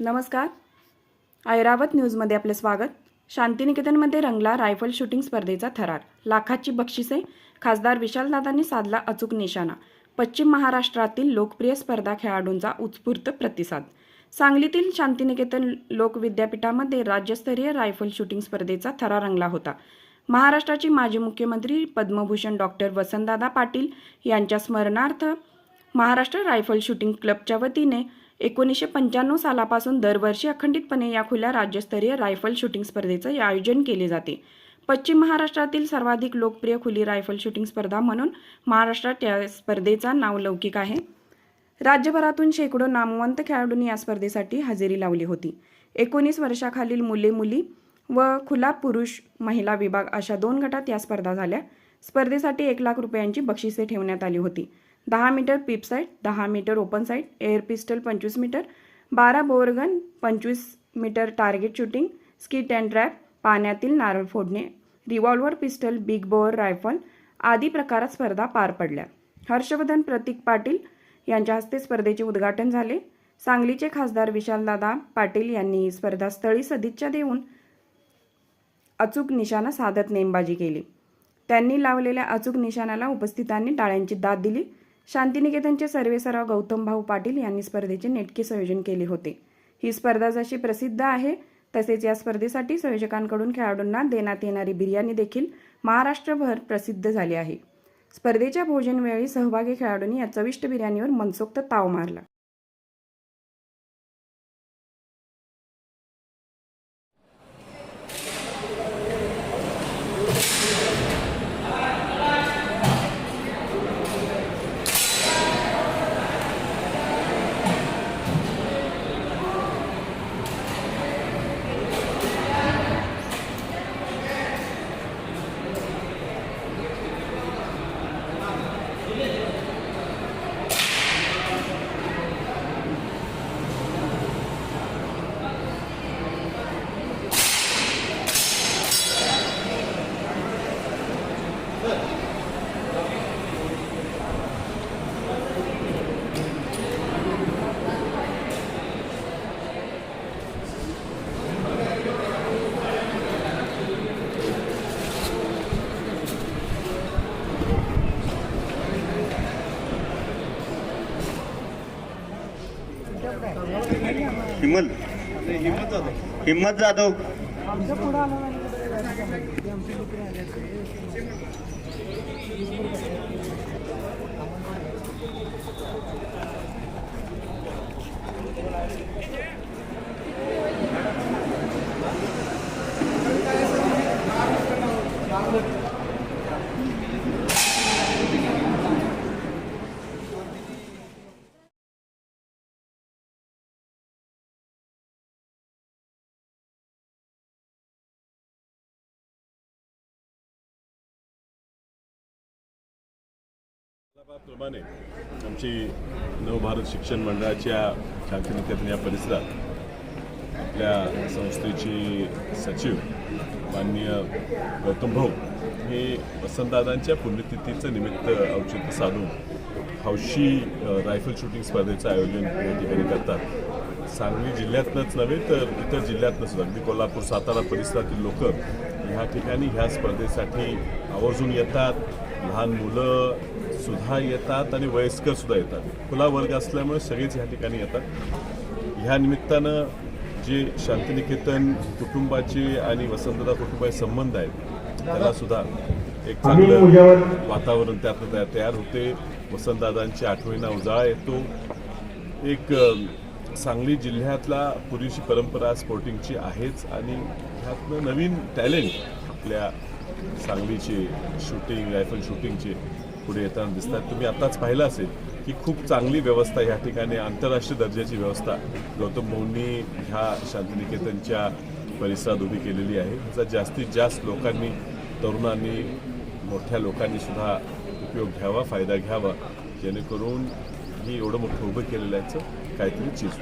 नमस्कार. ऐरावत न्यूजमध्ये आपले स्वागत. शांतिनिकेतनमध्ये रंगला रायफल शूटिंग स्पर्धेचा थरार. लाखाची बक्षिसे खासदार विशालदादांनी साधला अचूक निशाणा. पश्चिम महाराष्ट्रातील लोकप्रिय स्पर्धा खेळाडूंचा उत्स्फूर्त प्रतिसाद. सांगलीतील शांतिनिकेतन लोक विद्यापीठामध्ये राज्यस्तरीय रायफल शूटिंग स्पर्धेचा थरार रंगला होता. महाराष्ट्राचे माजी मुख्यमंत्री पद्मभूषण डॉक्टर वसंतदादा पाटील यांच्या स्मरणार्थ महाराष्ट्र रायफल शूटिंग क्लबच्या वतीने एकोणीसशे पंच्याण्णव सालापासून दरवर्षी अखंडितपणे या खुल्या राज्यस्तरीय रायफल शूटिंग स्पर्धेचे आयोजन केले जाते. पश्चिम महाराष्ट्रातील सर्वाधिक लोकप्रिय खुली रायफल शूटिंग स्पर्धा म्हणून महाराष्ट्रात या स्पर्धेचा नावलौकिक आहे. राज्यभरातून शेकडो नामवंत खेळाडूंनी या स्पर्धेसाठी हजेरी लावली होती. एकोणीस वर्षाखालील मुले मुली व खुला पुरुष महिला विभाग अशा दोन गटात या स्पर्धा झाल्या. स्पर्धेसाठी एक लाख रुपयांची बक्षिसे ठेवण्यात आली होती. दहा मीटर पिप साईड दहा metre open sight air pistol पंचवीस मीटर बारा बोअरगन पंचवीस metre target shooting skeet and trap पाण्यातील नारळ फोडणे revolver pistol big bore rifle आदी प्रकारात स्पर्धा पार पडल्या. हर्षवर्धन प्रतीक पाटील यांच्या हस्ते स्पर्धेचे उद्घाटन झाले. सांगलीचे खासदार विशालदादा पाटील यांनी स्पर्धास्थळी सदिच्छा देऊन अचूक निशाणा साधत नेमबाजी केली. त्यांनी लावलेल्या अचूक निशाणाला उपस्थितांनी टाळ्यांची दाद दिली. शांतिनिकेतनचे सर्वेसराव गौतम भाऊ पाटील यांनी स्पर्धेचे नेटके संयोजन केले होते. ही स्पर्धा जशी प्रसिद्ध आहे तसेच या स्पर्धेसाठी संयोजकांकडून खेळाडूंना देण्यात येणारी बिर्याणी देखील महाराष्ट्रभर प्रसिद्ध झाली आहे. स्पर्धेच्या भोजनवेळी सहभागी खेळाडूंनी या चविष्ट बिर्याणीवर मनसोक्त ताव मारला. हिम्मत हिम्मत जाधव. प्रमाणे आमची नवभारत शिक्षण मंडळाच्या शांतिनिकेतन या परिसरात आपल्या संस्थेची सचिव माननीय गौतम भाऊ हे वसंतदादांच्या पुण्यतिथीचं निमित्त औचित्य साधून हौशी रायफल शूटिंग स्पर्धेचं आयोजन या ठिकाणी करतात. सांगली जिल्ह्यातनंच नव्हे तर इतर जिल्ह्यातनं सुद्धा अगदी कोल्हापूर सातारा परिसरातील लोक ह्या ठिकाणी ह्या स्पर्धेसाठी आवर्जून येतात. लहान मुलं सुद्धा येतात आणि वयस्कर सुद्धा येतात. खुला वर्ग असल्यामुळे सगळेच ह्या ठिकाणी येतात. ह्या निमित्तानं जे शांतिनिकेतन कुटुंबाचे आणि वसंतदा कुटुंबाचे संबंध आहेत त्याला सुद्धा एक चांगलं वातावरण त्यातनं तयार होते. वसंतदादांची आठवणींना उजाळा येतो. एक सांगली जिल्ह्यातला पुरेशी परंपरा स्पोर्टिंगची आहेच आणि ह्यातनं नवीन टॅलेंट आपल्या सांगलीचे शूटिंग रायफल शूटिंगचे पुढे येताना दिसतात. तुम्ही आत्ताच पाहिलं असेल की खूप चांगली व्यवस्था ह्या ठिकाणी आंतरराष्ट्रीय दर्जाची व्यवस्था. गौतम भाऊंनी ह्या शांतिनिकेतनच्या परिसरात उभी केलेली आहे. ह्याचा जास्तीत जास्त लोकांनी तरुणांनी मोठ्या लोकांनी सुद्धा उपयोग घ्यावा फायदा घ्यावा. जेणेकरून ही एवढं मोठं उभं केलेलं आहे. kayıtlı çiz.